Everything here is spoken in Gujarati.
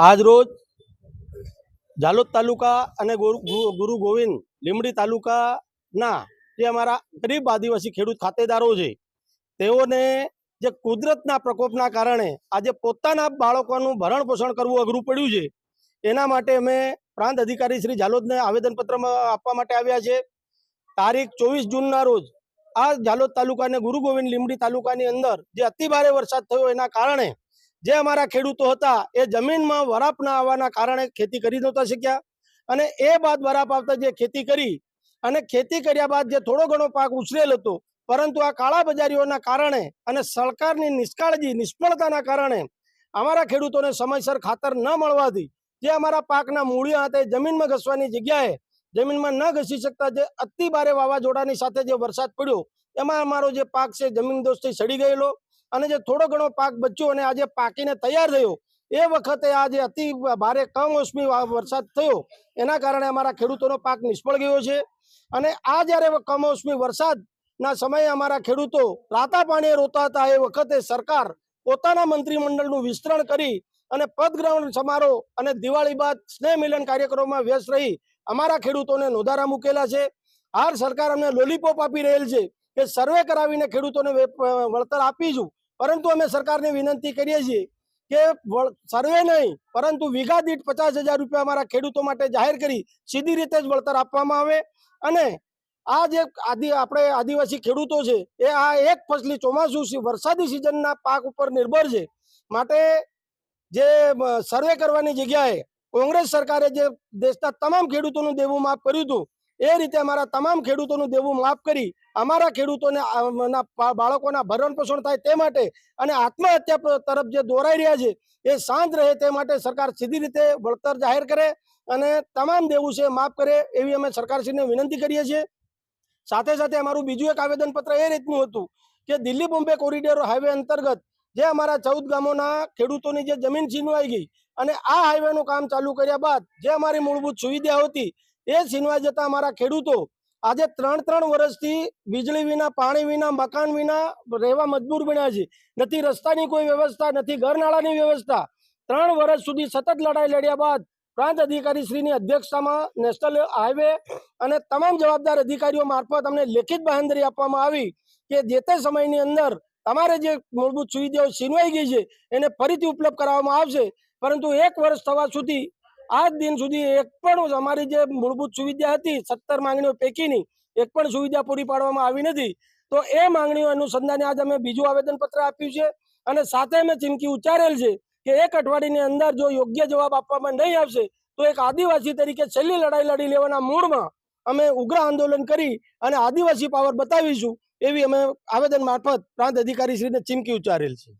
આજ રોજ ઝાલોદ તાલુકા અને ગુરુ- ગોવિંદ લીમડી તાલુકાના જે અમારા ગરીબ આદિવાસી ખેડૂત ખાતેદારો છે, તેઓને જે કુદરતના પ્રકોપના કારણે આજે પોતાના બાળકોનું ભરણ પોષણ કરવું અઘરું પડ્યું છે, એના માટે અમે પ્રાંત અધિકારી શ્રી ઝાલોદને આવેદનપત્ર આપવા માટે આવ્યા છે. તારીખ ચોવીસ જૂનના રોજ આ જાલોદ તાલુકા અને ગુરુ ગોવિંદ લીમડી તાલુકાની અંદર જે અતિભારે વરસાદ થયો એના કારણે જે અમારા ખેડૂતો હતા, એ જમીનમાં વરાપ ના આવવાના કારણે ખેતી કરી નહોતા શક્યા. અને એ બાદ વરાપ આવતા જે ખેતી કરી અને ખેતી કર્યા બાદ જે થોડો ઘણો પાક ઉછરેલ હતો, પરંતુ આ કાળા બજારીઓના કારણે અને સરકારની નિષ્કાળજી, નિષ્ફળતાના કારણે અમારા ખેડૂતોને સમયસર ખાતર ન મળવાથી જે અમારા પાકના મૂળિયા હતા જમીનમાં ઘસવાની જગ્યાએ જમીનમાં ન ઘસી શકતા જે અતિ ભારે વાવાઝોડાની સાથે જે વરસાદ પડ્યો, એમાં અમારો જે પાક છે, જમીન દોસ્તી સડી ગયેલો. અને જે થોડો ઘણો પાક બચ્યો અને આજે પાકીને તૈયાર થયો, એ વખતે આ જે અતિ ભારે કમોસમી વરસાદ થયો. એના કારણે અમારા ખેડૂતોનો પાક નિષ્ફળ ગયો છે. અને આ જ્યારે કમોસમી વરસાદના સમયે અમારા ખેડૂતો રાતા પાણીએ રોતા હતા, એ વખતે સરકાર પોતાના મંત્રીમંડળનું વિસ્તરણ કરી અને પદગ્રહણ સમારોહ અને દિવાળી બાદ સ્નેહ મિલન કાર્યક્રમમાં વ્યસ્ત રહી અમારા ખેડૂતોને નોધારા મૂકેલા છે. હાલ સરકાર અમને લોલીપોપ આપી રહેલ છે કે સર્વે કરાવીને ખેડૂતોને વળતર આપીશું. પરંતુ અમે સરકારને વિનંતી કરીએ છીએ કે સર્વે નહીં, પરંતુ વીઘા દીઠ પચાસ હજાર રૂપિયા અમારા ખેડૂતો માટે જાહેર કરી સીધી રીતે જ વળતર આપવામાં આવે. અને આ જે આદિ, આપણે આદિવાસી ખેડૂતો છે, એ આ એક ફસલી ચોમાસું વરસાદી સિઝનના પાક ઉપર નિર્ભર છે. માટે જે સર્વે કરવાની જગ્યાએ કોંગ્રેસ સરકારે જે દેશના તમામ ખેડૂતોનું દેવું માફ કર્યું હતું એ રીતે અમારા તમામ ખેડૂતોનું દેવું માફ કરી, અમારા ખેડૂતોને બાળકોના ભરણ પોષણ થાય તે માટે અને આત્મહત્યા તરફ જે દોરાઈ રહ્યા છે, એ શાંત રહે તે માટે સરકાર સીધી રીતે વળતર જાહેર કરે અને તમામ દેવું છે માફ કરે એવી અમે સરકારશ્રીને વિનંતી કરીએ છીએ. સાથે સાથે અમારું બીજું એક આવેદનપત્ર એ રીતનું હતું કે દિલ્હી બોમ્બે કોરિડોર હાઈવે અંતર્ગત જે અમારા ચૌદ ગામોના ખેડૂતોની જે જમીન છીનવાઈ ગઈ અને આ હાઈવેનું કામ ચાલુ કર્યા બાદ જે અમારી મૂળભૂત સુવિધા હતી એ છીનવાઈ જતા અમારા ખેડૂતો આજે ત્રણ ત્રણ વર્ષથી વીજળી વિના, પાણી વિના, મકાન વિના રહેવા મજબૂર બન્યા છે. નથી રસ્તાની કોઈ વ્યવસ્થા, નથી ઘરનાળાની વ્યવસ્થા. ત્રણ વર્ષ સુધી સતત લડાઈ લડ્યા બાદ પ્રાંત અધિકારી શ્રીની અધ્યક્ષતામાં નેશનલ હાઈવે અને તમામ જવાબદાર અધિકારીઓ મારફત અમને લેખિત બાંહેધરી આપવામાં આવી કે જે તે સમયની અંદર તમારે જે મૂળભૂત સુવિધાઓ છીનવાઈ ગઈ છે એને ફરીથી ઉપલબ્ધ કરાવવામાં આવશે. પરંતુ એક વર્ષ થવા સુધી આજ દિન સુધી એક પણ અમારી જે મૂળભૂત સુવિધા હતી, સત્તર માંગણીઓ પૈકીની, એક પણ સુવિધા પૂરી પાડવામાં આવી નથી. તો એ માંગણીઓ અનુસંધાને આજ અમે બીજું આવેદનપત્ર આપ્યું છે અને સાથે અમે ચીમકી ઉચ્ચારેલ છે કે એક અઠવાડિયાની અંદર જો યોગ્ય જવાબ આપવામાં નહીં આવશે, તો એક આદિવાસી તરીકે છેલ્લી લડાઈ લડી લેવાના મૂળમાં અમે ઉગ્ર આંદોલન કરી અને આદિવાસી પાવર બતાવીશું એવી અમે આવેદન મારફત પ્રાંત અધિકારીશ્રીને ચીમકી ઉચ્ચારેલ છે.